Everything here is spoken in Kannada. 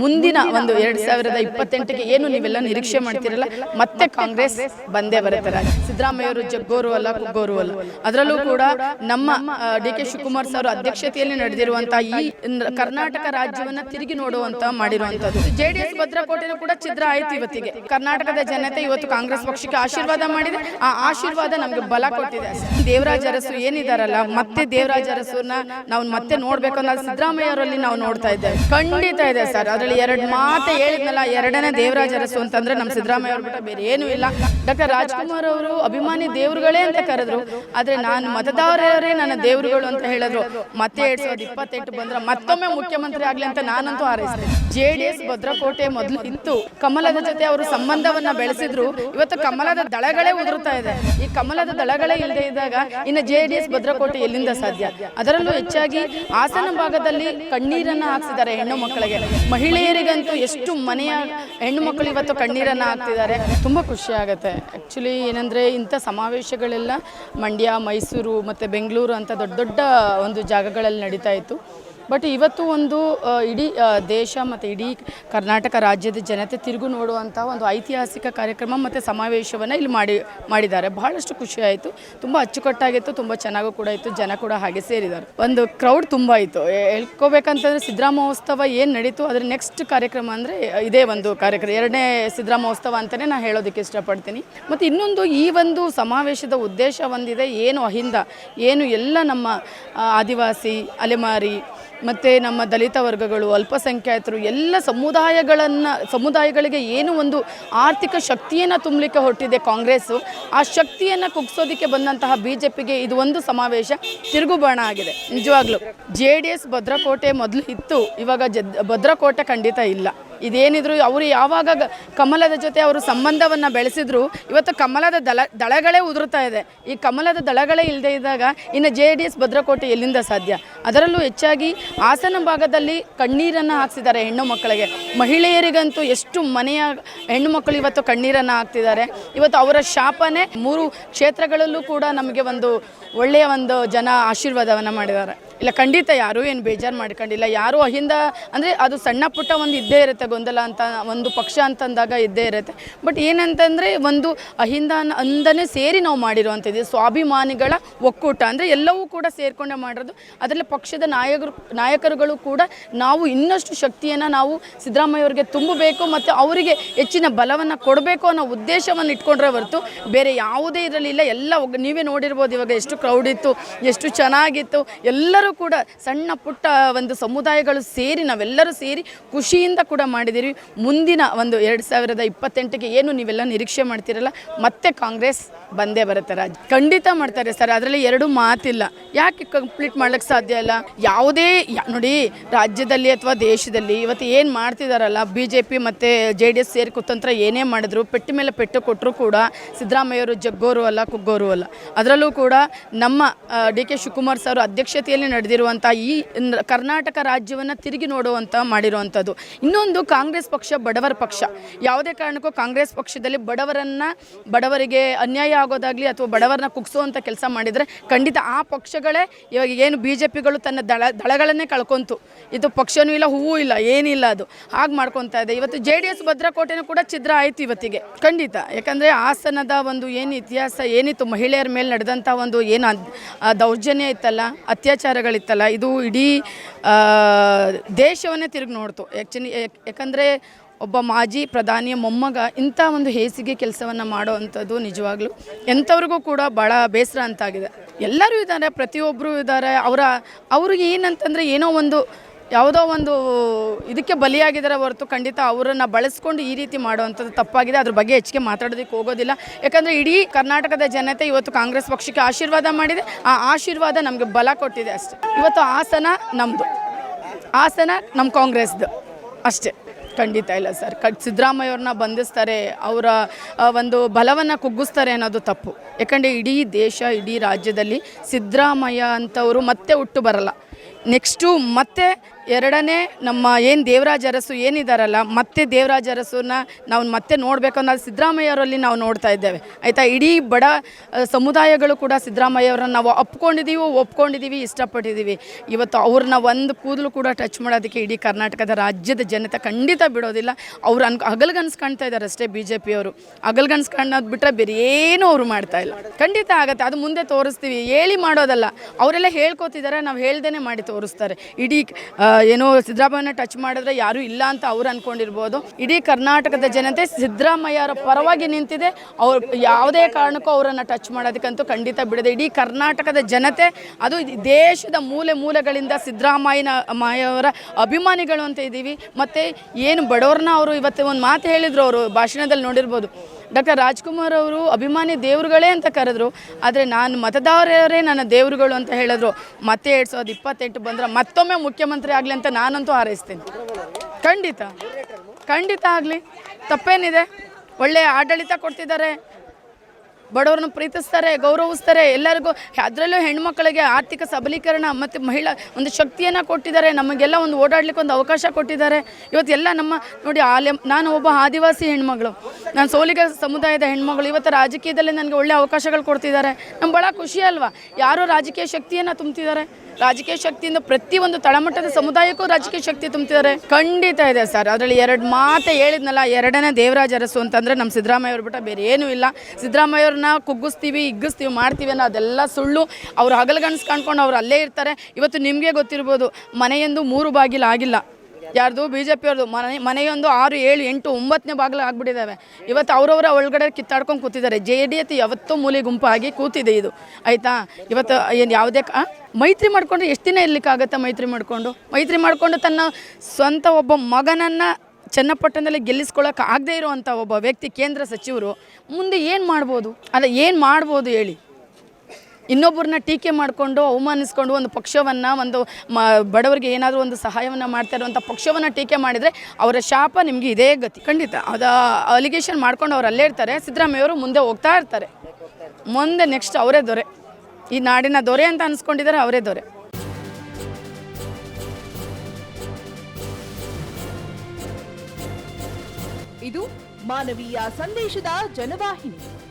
ಮುಂದಿನ ಒಂದು ಎರಡ್ ಸಾವಿರದ ಇಪ್ಪತ್ತೆಂಟಕ್ಕೆ ಏನು ನೀವೆಲ್ಲ ನಿರೀಕ್ಷೆ ಮಾಡ್ತಿರಲ್ಲ? ಮತ್ತೆ ಕಾಂಗ್ರೆಸ್ ಬಂದೇ ಬರುತ್ತಾರೆ ಸಿದ್ದರಾಮಯ್ಯವರು ಸಿದ್ದರಾಮಯ್ಯ ಅವರು ಜಗ್ಗೋರು ಅಲ್ಲ ಕುಗ್ಗೋರು ಅಲ್ಲ. ಅದರಲ್ಲೂ ಕೂಡ ನಮ್ಮ ಡಿ ಕೆ ಶಿವಕುಮಾರ್ ಸರ್ ಅಧ್ಯಕ್ಷತೆಯಲ್ಲಿ ನಡೆದಿರುವಂತಹ ಈ ಕರ್ನಾಟಕ ರಾಜ್ಯವನ್ನ ತಿರುಗಿ ನೋಡುವಂತ ಮಾಡಿರುವಂತದ್ದು ಜೆಡಿಎಸ್ ಭದ್ರಕೋಟೆನೂ ಕೂಡ ಚಿತ್ರ ಆಯ್ತು ಇವತ್ತಿಗೆ. ಕರ್ನಾಟಕದ ಜನತೆ ಇವತ್ತು ಕಾಂಗ್ರೆಸ್ ಪಕ್ಷಕ್ಕೆ ಆಶೀರ್ವಾದ ಮಾಡಿದೆ. ಆ ಆಶೀರ್ವಾದ ನಮ್ಗೆ ಬಲ ಕೊಟ್ಟಿದೆ. ದೇವರಾಜ ಅರಸು ಏನಿದಾರಲ್ಲ ಮತ್ತೆ ದೇವರಾಜ ಅರಸುನ ನಾವು ಮತ್ತೆ ನೋಡ್ಬೇಕು ಅಂದ್ರೆ ಸಿದ್ದರಾಮಯ್ಯ ಅವರಲ್ಲಿ ನಾವು ನೋಡ್ತಾ ಇದ್ದೇವೆ ಖಂಡಿತ ಇದೆ ಸರ್ ಅದರಲ್ಲಿ ಎರಡು ಮಾತು ಹೇಳಿದ್ನಲ್ಲ, ಎರಡನೇ ದೇವರಾಜ ಅರಸು ಅಂತಂದ್ರೆ ನಮ್ಮ ಸಿದ್ದರಾಮಯ್ಯ ಅವ್ರ ಬಿಟ್ಟ ಬೇರೆ ಏನೂ ಇಲ್ಲ. ಡಾಕ್ಟರ್ ರಾಜ್ಕುಮಾರ್ ಅವರು ಅಭಿಮಾನಿ ದೇವರುಗಳೇ ಅಂತ ಕರೆದ್ರು. ಆದ್ರೆ ನಾನು ಮತದಾರರೇ ನನ್ನ ದೇವರುಗಳು ಅಂತ ಹೇಳಿದ್ರು. ಮತ್ತೆ ಎರಡ್ ಸಾವಿರದ ಇಪ್ಪತ್ತೆಂಟು ಬಂದ್ರೆ ಮತ್ತೊಮ್ಮೆ ಮುಖ್ಯಮಂತ್ರಿ ಆಗ್ಲಿ ಅಂತ ನಾನಂತೂ ಹಾರೈಸಿದೆ. ಜೆ ಡಿ ಎಸ್ ಭದ್ರಕೋಟೆ ಮೊದಲು ಇತ್ತು. ಕಮಲದ ಜೊತೆ ಅವರು ಸಂಬಂಧವನ್ನ ಬೆಳೆಸಿದ್ರು. ಇವತ್ತು ಕಮಲದ ದಳಗಳೇ ಉದುರುತ್ತಾ ಇದೆ. ಈ ಕಮಲದ ದಳಗಳೇ ಇಲ್ಲದೆ ಇದ್ದಾಗ ಇನ್ನು ಜೆ ಡಿ ಎಸ್ ಭದ್ರಕೋಟೆ ಎಲ್ಲಿಂದ ಸಾಧ್ಯ? ಅದರಲ್ಲೂ ಹೆಚ್ಚಾಗಿ ಹಾಸನ ಭಾಗದಲ್ಲಿ ಕಣ್ಣೀರನ್ನ ಹಾಕ್ಸಿದ್ದಾರೆ ಹೆಣ್ಣು ಮಕ್ಕಳಿಗೆ. ಮಹಿಳೆಯರಿಗಂತೂ ಎಷ್ಟು ಮನೆಯ ಹೆಣ್ಣು ಮಕ್ಕಳು ಇವತ್ತು ಕಣ್ಣೀರನ್ನು ಹಾಕ್ತಿದ್ದಾರೆ. ತುಂಬ ಖುಷಿ ಆಗುತ್ತೆ. ಆ್ಯಕ್ಚುಲಿ ಏನಂದರೆ ಇಂಥ ಸಮಾವೇಶಗಳೆಲ್ಲ ಮಂಡ್ಯ, ಮೈಸೂರು ಮತ್ತು ಬೆಂಗಳೂರು ಅಂತ ದೊಡ್ಡ ದೊಡ್ಡ ಒಂದು ಜಾಗಗಳಲ್ಲಿ ನಡೀತಾ ಇತ್ತು. ಬಟ್ ಇವತ್ತು ಒಂದು ಇಡೀ ದೇಶ ಮತ್ತು ಇಡೀ ಕರ್ನಾಟಕ ರಾಜ್ಯದ ಜನತೆ ತಿರುಗು ನೋಡುವಂಥ ಒಂದು ಐತಿಹಾಸಿಕ ಕಾರ್ಯಕ್ರಮ ಮತ್ತು ಸಮಾವೇಶವನ್ನು ಇಲ್ಲಿ ಮಾಡಿ, ಮಾಡಿದ್ದಾರೆ. ಬಹಳಷ್ಟು ಖುಷಿ ಆಯಿತು. ತುಂಬ ಅಚ್ಚುಕಟ್ಟಾಗಿತ್ತು, ತುಂಬ ಚೆನ್ನಾಗೂ ಕೂಡ ಇತ್ತು, ಜನ ಕೂಡ ಹಾಗೆ ಸೇರಿದ್ದಾರೆ. ಒಂದು ಕ್ರೌಡ್ ತುಂಬ ಇತ್ತು. ಹೇಳ್ಕೋಬೇಕಂತಂದರೆ ಸಿದ್ದರಾಮೋತ್ಸವ ಏನು ನಡೀತು, ಅದರ ನೆಕ್ಸ್ಟ್ ಕಾರ್ಯಕ್ರಮ ಅಂದರೆ, ಇದೇ ಒಂದು ಕಾರ್ಯಕ್ರಮ, ಎರಡನೇ ಸಿದ್ದರಾಮೋತ್ಸವ ಅಂತಲೇ ನಾನು ಹೇಳೋದಕ್ಕೆ ಇಷ್ಟಪಡ್ತೀನಿ. ಮತ್ತು ಇನ್ನೊಂದು, ಈ ಒಂದು ಸಮಾವೇಶದ ಉದ್ದೇಶ ಒಂದಿದೆ, ಏನು ಅಹಿಂದ, ಏನು ಎಲ್ಲ ನಮ್ಮ ಆದಿವಾಸಿ, ಅಲೆಮಾರಿ ಮತ್ತು ನಮ್ಮ ದಲಿತ ವರ್ಗಗಳು, ಅಲ್ಪಸಂಖ್ಯಾತರು ಎಲ್ಲ ಸಮುದಾಯಗಳನ್ನು, ಸಮುದಾಯಗಳಿಗೆ ಏನು ಒಂದು ಆರ್ಥಿಕ ಶಕ್ತಿಯನ್ನು ತುಂಬಲಿಕ್ಕೆ ಹೊರಟಿದೆ ಕಾಂಗ್ರೆಸ್ಸು ಆ ಶಕ್ತಿಯನ್ನು ಕುಗ್ಸೋದಕ್ಕೆ ಬಂದಂತಹ ಬಿ ಜೆ ಪಿಗೆ ಇದು ಒಂದು ಸಮಾವೇಶ ತಿರುಗುಬಾಣ ಆಗಿದೆ. ನಿಜವಾಗ್ಲೂ ಜೆ ಡಿ ಎಸ್ ಭದ್ರಕೋಟೆ ಮೊದಲು ಇತ್ತು, ಇವಾಗ ಜದ್, ಭದ್ರಕೋಟೆ ಖಂಡಿತ ಇಲ್ಲ. ಇದೇನಿದ್ರು ಅವರು ಯಾವಾಗ ಕಮಲದ ಜೊತೆ ಅವರು ಸಂಬಂಧವನ್ನು ಬೆಳೆಸಿದ್ರು, ಇವತ್ತು ಕಮಲದ ದಳ, ದಳಗಳೇ ಉದುರ್ತಾ ಇದೆ. ಈ ಕಮಲದ ದಳಗಳೇ ಇಲ್ಲದೆ ಇದ್ದಾಗ ಇನ್ನು ಜೆ ಡಿ ಎಸ್ ಭದ್ರಕೋಟೆ ಎಲ್ಲಿಂದ ಸಾಧ್ಯ? ಅದರಲ್ಲೂ ಹೆಚ್ಚಾಗಿ ಹಾಸನ ಭಾಗದಲ್ಲಿ ಕಣ್ಣೀರನ್ನು ಹಾಕ್ಸಿದ್ದಾರೆ ಹೆಣ್ಣು ಮಕ್ಕಳಿಗೆ. ಮಹಿಳೆಯರಿಗಂತೂ ಎಷ್ಟು ಮನೆಯ ಹೆಣ್ಣು ಮಕ್ಕಳು ಇವತ್ತು ಕಣ್ಣೀರನ್ನು ಹಾಕ್ತಿದ್ದಾರೆ. ಇವತ್ತು ಅವರ ಶಾಪನೇ ಮೂರು ಕ್ಷೇತ್ರಗಳಲ್ಲೂ ಕೂಡ ನಮಗೆ ಒಂದು ಒಳ್ಳೆಯ ಒಂದು ಜನ ಆಶೀರ್ವಾದವನ್ನು ಮಾಡಿದ್ದಾರೆ. ಇಲ್ಲ, ಖಂಡಿತ ಯಾರೂ ಏನು ಬೇಜಾರು ಮಾಡ್ಕೊಂಡಿಲ್ಲ. ಯಾರೂ ಅಹಿಂದ, ಅಂದರೆ ಅದು ಸಣ್ಣ ಪುಟ್ಟ ಒಂದು ಇದ್ದೇ ಇರುತ್ತೆ, ಗೊಂದಲ ಅಂತ, ಒಂದು ಪಕ್ಷ ಅಂತಂದಾಗ ಇದ್ದೇ ಇರುತ್ತೆ. ಬಟ್ ಏನಂತಂದರೆ ಒಂದು ಅಹಿಂದ ಅಂದನೇ ಸೇರಿ ನಾವು ಮಾಡಿರುವಂಥದ್ದು ಸ್ವಾಭಿಮಾನಿಗಳ ಒಕ್ಕೂಟ. ಅಂದರೆ ಎಲ್ಲವೂ ಕೂಡ ಸೇರಿಕೊಂಡೆ ಮಾಡಿರೋದು, ಅದರಲ್ಲಿ ಪಕ್ಷದ ನಾಯಕರು, ನಾಯಕರುಗಳು ಕೂಡ ನಾವು ಇನ್ನಷ್ಟು ಶಕ್ತಿಯನ್ನು ನಾವು ಸಿದ್ದರಾಮಯ್ಯ ಅವರಿಗೆ ತುಂಬಬೇಕು ಮತ್ತು ಅವರಿಗೆ ಹೆಚ್ಚಿನ ಬಲವನ್ನು ಕೊಡಬೇಕು ಅನ್ನೋ ಉದ್ದೇಶವನ್ನು ಇಟ್ಕೊಂಡ್ರೆ ಹೊರತು ಬೇರೆ ಯಾವುದೇ ಇದರಲ್ಲಿಲ್ಲ ಎಲ್ಲ ಒಗ್, ನೀವೇ ನೋಡಿರ್ಬೋದು ಇವಾಗ ಎಷ್ಟು ಕ್ರೌಡ್ ಇತ್ತು, ಎಷ್ಟು ಚೆನ್ನಾಗಿತ್ತು. ಎಲ್ಲರೂ ಕೂಡ ಸಣ್ಣ ಪುಟ್ಟ ಒಂದು ಸಮುದಾಯಗಳು ಸೇರಿ, ನಾವೆಲ್ಲರೂ ಸೇರಿ ಖುಷಿಯಿಂದ ಕೂಡ ಮಾಡಿದ್ದೀರಿ. ಮುಂದಿನ ಒಂದು ಎರಡು ಸಾವಿರದ ಇಪ್ಪತ್ತೆಂಟಕ್ಕೆ ಏನು ನೀವೆಲ್ಲ ನಿರೀಕ್ಷೆ ಮಾಡ್ತೀರಲ್ಲ, ಮತ್ತೆ ಕಾಂಗ್ರೆಸ್ ಬಂದೇ ಬರುತ್ತೆ ರಾಜ್. ಖಂಡಿತ ಮಾಡ್ತಾರೆ ಸರ್, ಅದರಲ್ಲಿ ಎರಡು ಮಾತಿಲ್ಲ. ಯಾಕೆ ಕಂಪ್ಲೀಟ್ ಮಾಡ್ಲಿಕ್ಕೆ ಸಾಧ್ಯ ಇಲ್ಲ? ಯಾವುದೇ ನೋಡಿ, ರಾಜ್ಯದಲ್ಲಿ ಅಥವಾ ದೇಶದಲ್ಲಿ ಇವತ್ತು ಏನು ಮಾಡ್ತಿದಾರಲ್ಲ ಬಿ ಜೆ ಪಿ ಮತ್ತು ಜೆ ಡಿ ಎಸ್ ಸೇರಿ ಕುತಂತ್ರ ಏನೇ ಮಾಡಿದ್ರು, ಪೆಟ್ಟಿ ಮೇಲೆ ಪೆಟ್ಟು ಕೊಟ್ಟರು ಕೂಡ ಸಿದ್ದರಾಮಯ್ಯವರು ಜಗ್ಗೋರು ಅಲ್ಲ, ಕುಗ್ಗೋರು ಅಲ್ಲ. ಅದರಲ್ಲೂ ಕೂಡ ನಮ್ಮ ಡಿ ಕೆ ಶಿವಕುಮಾರ್ ಸರ್ ಅಧ್ಯಕ್ಷತೆಯಲ್ಲಿ ನಡೆದಿರುವಂಥ ಈ ಕರ್ನಾಟಕ ರಾಜ್ಯವನ್ನು ತಿರುಗಿ ನೋಡುವಂಥ ಮಾಡಿರುವಂಥದ್ದು ಇನ್ನೊಂದು ಕಾಂಗ್ರೆಸ್ ಪಕ್ಷ, ಬಡವರ ಪಕ್ಷ. ಯಾವುದೇ ಕಾರಣಕ್ಕೂ ಕಾಂಗ್ರೆಸ್ ಪಕ್ಷದಲ್ಲಿ ಬಡವರನ್ನು, ಬಡವರಿಗೆ ಅನ್ಯಾಯ ಆಗೋದಾಗಲಿ ಅಥವಾ ಬಡವರನ್ನ ಕುಗ್ಸುವಂಥ ಕೆಲಸ ಮಾಡಿದರೆ ಖಂಡಿತ ಆ ಪಕ್ಷಗಳೇ ಇವಾಗ ಏನು ಬಿ ಜೆ ಪಿಗಳು ತನ್ನ ದಳ, ದಳಗಳನ್ನೇ ಕಳ್ಕೊಂತು. ಇದು ಪಕ್ಷನೂ ಇಲ್ಲ, ಹೂವು ಇಲ್ಲ, ಏನಿಲ್ಲ ಅದು. ಹಾಗೆ ಮಾಡ್ಕೊತಾ ಇದೆ. ಇವತ್ತು ಜೆ ಡಿ ಎಸ್ ಭದ್ರಕೋಟೆನೂ ಕೂಡ ಛಿದ್ರ ಆಯಿತು ಇವತ್ತಿಗೆ. ಖಂಡಿತ. ಯಾಕಂದರೆ ಹಾಸನದ ಒಂದು ಏನು ಇತಿಹಾಸ, ಏನಿತ್ತು ಮಹಿಳೆಯರ ಮೇಲೆ ನಡೆದಂಥ ಒಂದು ಏನು ದೌರ್ಜನ್ಯ ಇತ್ತಲ್ಲ ಅತ್ಯಾಚಾರಗಳಿತ್ತಲ್ಲ ಇದು ಇಡೀ ದೇಶವನ್ನೇ ತಿರುಗಿ ನೋಡ್ತು. ಆ್ಯಕ್ಚುಲಿ ಯಾಕಂದರೆ ಒಬ್ಬ ಮಾಜಿ ಪ್ರಧಾನಿಯ ಮೊಮ್ಮಗ ಇಂಥ ಒಂದು ಹೇಸಿಗೆ ಕೆಲಸವನ್ನು ಮಾಡೋ ಅಂಥದ್ದು ನಿಜವಾಗ್ಲೂ ಎಂಥವ್ರಿಗೂ ಕೂಡ ಭಾಳ ಬೇಸರ ಅಂತಾಗಿದೆ. ಎಲ್ಲರೂ ಇದ್ದಾರೆ ಪ್ರತಿಯೊಬ್ಬರೂ ಇದ್ದಾರೆ, ಅವರ, ಅವ್ರಿಗೆ ಏನಂತಂದರೆ ಏನೋ ಒಂದು ಯಾವುದೋ ಒಂದು ಇದಕ್ಕೆ ಬಲಿಯಾಗಿದ್ದಾರೆ ಹೊರತು ಖಂಡಿತ ಅವರನ್ನು ಬಳಸ್ಕೊಂಡು ಈ ರೀತಿ ಮಾಡುವಂಥದ್ದು ತಪ್ಪಾಗಿದೆ. ಅದ್ರ ಬಗ್ಗೆ ಹೆಚ್ಚಿಗೆ ಮಾತಾಡೋದಕ್ಕೆ ಹೋಗೋದಿಲ್ಲ. ಯಾಕಂದರೆ ಇಡೀ ಕರ್ನಾಟಕದ ಜನತೆ ಇವತ್ತು ಕಾಂಗ್ರೆಸ್ ಪಕ್ಷಕ್ಕೆ ಆಶೀರ್ವಾದ ಮಾಡಿದೆ. ಆ ಆಶೀರ್ವಾದ ನಮಗೆ ಬಲ ಕೊಟ್ಟಿದೆ ಅಷ್ಟೆ. ಇವತ್ತು ಆಸನ ನಮ್ಮದು ಆಸನ ನಮ್ಮ ಕಾಂಗ್ರೆಸ್ದು. ಅಷ್ಟೇ. ಖಂಡಿತ ಇಲ್ಲ ಸರ್. ಕ ಸಿದ್ದರಾಮಯ್ಯವ್ರನ್ನ ಬಂಧಿಸ್ತಾರೆ. ಅವರ ಒಂದು ಬಲವನ್ನು ಕುಗ್ಗಿಸ್ತಾರೆ ಅನ್ನೋದು ತಪ್ಪು. ಯಾಕಂದರೆ ಇಡೀ ದೇಶ, ಇಡೀ ರಾಜ್ಯದಲ್ಲಿ ಸಿದ್ದರಾಮಯ್ಯ ಅಂತವರು ಮತ್ತೆ ಹುಟ್ಟು ಬರಲ್ಲ. ನೆಕ್ಸ್ಟು ಮತ್ತೆ ಎರಡನೇ ನಮ್ಮ ಏನು ದೇವರಾಜ ಅರಸು ಏನಿದಾರಲ್ಲ, ಮತ್ತೆ ದೇವರಾಜ ಅರಸನ್ನ ನಾವು ಮತ್ತೆ ನೋಡಬೇಕು ಅನ್ನೋದು ಸಿದ್ದರಾಮಯ್ಯವರಲ್ಲಿ ನಾವು ನೋಡ್ತಾ ಇದ್ದೇವೆ. ಆಯಿತಾ? ಇಡೀ ಬಡ ಸಮುದಾಯಗಳು ಕೂಡ ಸಿದ್ದರಾಮಯ್ಯವ್ರನ್ನ ನಾವು ಅಪ್ಕೊಂಡಿದ್ದೀವಿ ಒಪ್ಕೊಂಡಿದ್ದೀವಿ ಇಷ್ಟಪಟ್ಟಿದ್ದೀವಿ ಇವತ್ತು ಅವ್ರನ್ನ ಒಂದು ಕೂದಲು ಕೂಡ ಟಚ್ ಮಾಡೋದಕ್ಕೆ ಇಡೀ ಕರ್ನಾಟಕದ ರಾಜ್ಯದ ಜನತೆ ಖಂಡಿತ ಬಿಡೋದಿಲ್ಲ. ಅವ್ರು ಅನ್ ಹಗಲ್ಗನ್ಸ್ ಕಾಣ್ತಾ ಇದ್ದಾರೆ ಅಷ್ಟೇ ಬಿ ಜೆ ಪಿಯವರು ಹಗಲ್ಗನ್ಸ್ ಕಾಣೋದು ಬಿಟ್ಟರೆ ಬೇರೆ ಏನೂ ಅವರು ಮಾಡ್ತಾ ಇಲ್ಲ. ಖಂಡಿತ ಆಗುತ್ತೆ. ಅದು ಮುಂದೆ ತೋರಿಸ್ತೀವಿ. ಹೇಳಿ ಮಾಡೋದಲ್ಲ. ಅವರೆಲ್ಲ ಹೇಳ್ಕೊತಿದ್ದಾರೆ ನಾವು ಹೇಳ್ದೇ ಮಾಡಿ ತೋರಿಸ್ತಾರೆ. ಇಡೀ ಏನೋ ಸಿದ್ದರಾಮಯ್ಯನ ಟಚ್ ಮಾಡಿದ್ರೆ ಯಾರು ಇಲ್ಲ ಅಂತ ಅವ್ರು ಅನ್ಕೊಂಡಿರ್ಬೋದು. ಇಡೀ ಕರ್ನಾಟಕದ ಜನತೆ ಸಿದ್ದರಾಮಯ್ಯರ ಪರವಾಗಿ ನಿಂತಿದೆ. ಅವ್ರು ಯಾವುದೇ ಕಾರಣಕ್ಕೂ ಅವರನ್ನು ಟಚ್ ಮಾಡೋದಕ್ಕಂತೂ ಖಂಡಿತ ಬಿಡದೆ, ಇಡೀ ಕರ್ನಾಟಕದ ಜನತೆ ಅದು ದೇಶದ ಮೂಲೆ ಮೂಲೆಗಳಿಂದ ಸಿದ್ದರಾಮಯ್ಯನ ಮಾಯವರ ಅಭಿಮಾನಿಗಳು ಅಂತ ಇದ್ದೀವಿ. ಮತ್ತು ಏನು ಬಡವ್ರನ್ನ ಅವರು ಇವತ್ತು ಒಂದು ಮಾತು ಹೇಳಿದರು ಅವರು ಭಾಷಣದಲ್ಲಿ ನೋಡಿರ್ಬೋದು. ಡಾಕ್ಟರ್ ರಾಜ್ಕುಮಾರ್ ಅವರು ಅಭಿಮಾನಿ ದೇವರುಗಳೇ ಅಂತ ಕರೆದ್ರು. ಆದರೆ ನಾನು ಮತದಾರರೇ ನನ್ನ ದೇವರುಗಳು ಅಂತ ಹೇಳಿದ್ರು. ಮತ್ತೆ ಎರಡು ಸಾವಿರದ ಇಪ್ಪತ್ತೆಂಟು ಬಂದ್ರೆ ಮತ್ತೊಮ್ಮೆ ಮುಖ್ಯಮಂತ್ರಿ ಆಗಲಿ ಅಂತ ನಾನಂತೂ ಹಾರೈಸ್ತೇನೆ. ಖಂಡಿತ. ಖಂಡಿತ ಆಗಲಿ. ತಪ್ಪೇನಿದೆ. ಒಳ್ಳೆಯ ಆಡಳಿತ ಕೊಡ್ತಿದ್ದಾರೆ. ಬಡವ್ರನ್ನ ಪ್ರೀತಿಸ್ತಾರೆ, ಗೌರವಿಸ್ತಾರೆ, ಎಲ್ಲರಿಗೂ ಅದರಲ್ಲೂ ಹೆಣ್ಮಕ್ಕಳಿಗೆ ಆರ್ಥಿಕ ಸಬಲೀಕರಣ ಮತ್ತು ಮಹಿಳಾ ಒಂದು ಶಕ್ತಿಯನ್ನು ಕೊಟ್ಟಿದ್ದಾರೆ. ನಮಗೆಲ್ಲ ಒಂದು ಓಡಾಡಲಿಕ್ಕೆ ಒಂದು ಅವಕಾಶ ಕೊಟ್ಟಿದ್ದಾರೆ. ಇವತ್ತೆಲ್ಲ ನಮ್ಮ ನೋಡಿ ಆಲೆ, ನಾನು ಒಬ್ಬ ಆದಿವಾಸಿ ಹೆಣ್ಮಗಳು. ನಾನು ಸೋಲಿಗ ಸಮುದಾಯದ ಹೆಣ್ಮಗಳು. ಇವತ್ತು ರಾಜಕೀಯದಲ್ಲಿ ನನಗೆ ಒಳ್ಳೆ ಅವಕಾಶಗಳು ಕೊಡ್ತಿದ್ದಾರೆ. ನಮ್ಗೆ ಭಾಳ ಖುಷಿ ಅಲ್ವಾ? ಯಾರೋ ರಾಜಕೀಯ ಶಕ್ತಿಯನ್ನು ತುಂಬ್ತಿದ್ದಾರೆ. ರಾಜಕೀಯ ಶಕ್ತಿಯಿಂದ ಪ್ರತಿಯೊಂದು ತಳಮಟ್ಟದ ಸಮುದಾಯಕ್ಕೂ ರಾಜಕೀಯ ಶಕ್ತಿ ತುಂಬ್ತಿದ್ದಾರೆ ಖಂಡಿತ ಇದೆ ಸರ್. ಅದರಲ್ಲಿ ಎರಡು ಮಾತು ಹೇಳಿದ್ನಲ್ಲ, ಎರಡನೇ ದೇವರಾಜ ಅರಸು ಅಂತಂದರೆ ನಮ್ಮ ಸಿದ್ದರಾಮಯ್ಯ ಅವ್ರ ಬಿಟ್ಟ ಬೇರೆ ಏನೂ ಇಲ್ಲ. ಸಿದ್ದರಾಮಯ್ಯ ಅವ್ರನ್ನ ಕುಗ್ಗಿಸ್ತೀವಿ, ಹಿಗ್ಗಿಸ್ತೀವಿ, ಮಾಡ್ತೀವಿ ಅನ್ನೋ ಅದೆಲ್ಲ ಸುಳ್ಳು ಅವ್ರು ಹಗಲಗನ್ಸ್ ಕಾಣ್ಕೊಂಡು ಅವ್ರು ಅಲ್ಲೇ ಇರ್ತಾರೆ. ಇವತ್ತು ನಿಮಗೆ ಗೊತ್ತಿರ್ಬೋದು, ಮನೆಯೊಂದು ಮೂರು ಬಾಗಿಲು ಆಗಿಲ್ಲ. ಯಾರ್ದು ಬಿ ಜೆ ಪಿಯವ್ರದ್ದು ಮನೆ ಮನೆಯೊಂದು ಆರು, ಏಳು, ಎಂಟು, ಒಂಬತ್ತನೇ ಬಾಗಿಲು ಆಗ್ಬಿಟ್ಟಿದ್ದಾವೆ. ಇವತ್ತು ಅವರವರ ಒಳಗಡೆ ಕಿತ್ತಾಡ್ಕೊಂಡು ಕೂತಿದ್ದಾರೆ. ಜೆ ಡಿ ಎತ್ ಯಾವತ್ತೂ ಮೂಲೆ ಗುಂಪಾಗಿ ಕೂತಿದೆ ಇದು. ಆಯಿತಾ? ಇವತ್ತು ಏನು ಯಾವುದೇ ಮೈತ್ರಿ ಮಾಡಿಕೊಂಡು ಎಷ್ಟು ದಿನ ಇರ್ಲಿಕ್ಕಾಗತ್ತೆ ಮೈತ್ರಿ ಮಾಡಿಕೊಂಡು? ಮೈತ್ರಿ ಮಾಡಿಕೊಂಡು ತನ್ನ ಸ್ವಂತ ಒಬ್ಬ ಮಗನನ್ನು ಚನ್ನಪಟ್ಟಣದಲ್ಲಿ ಗೆಲ್ಲಿಸ್ಕೊಳ್ಳೋಕೆ ಆಗದೇ ಇರುವಂಥ ಒಬ್ಬ ವ್ಯಕ್ತಿ ಕೇಂದ್ರ ಸಚಿವರು, ಮುಂದೆ ಏನು ಮಾಡ್ಬೋದು? ಅಲ್ಲ, ಏನು ಮಾಡ್ಬೋದು ಹೇಳಿ? ಇನ್ನೊಬ್ಬರನ್ನ ಟೀಕೆ ಮಾಡಿಕೊಂಡು ಅವಮಾನಿಸ್ಕೊಂಡು ಒಂದು ಪಕ್ಷವನ್ನು, ಒಂದು ಮ, ಬಡವರಿಗೆ ಏನಾದರೂ ಒಂದು ಸಹಾಯವನ್ನು ಮಾಡ್ತಾ ಇರುವಂಥ ಪಕ್ಷವನ್ನು ಟೀಕೆ ಮಾಡಿದರೆ ಅವರ ಶಾಪ ನಿಮಗೆ ಇದೇ ಗತಿ. ಖಂಡಿತ. ಅದು ಅಲಿಗೇಷನ್ ಮಾಡ್ಕೊಂಡು ಅವ್ರು ಅಲ್ಲೇ ಇರ್ತಾರೆ. ಸಿದ್ದರಾಮಯ್ಯವರು ಮುಂದೆ ಹೋಗ್ತಾ ಇರ್ತಾರೆ. ಮುಂದೆ ನೆಕ್ಸ್ಟ್ ಅವರೇ ದೊರೆ. ಈ ನಾಡಿನ ದೊರೆ ಅಂತ ಅನ್ಸ್ಕೊಂಡಿದ್ದಾರೆ ಅವರೇ ದೊರೆ. ಇದು ಮಾನವೀಯ ಸಂದೇಶದ ಜನವಾಹಿನಿ.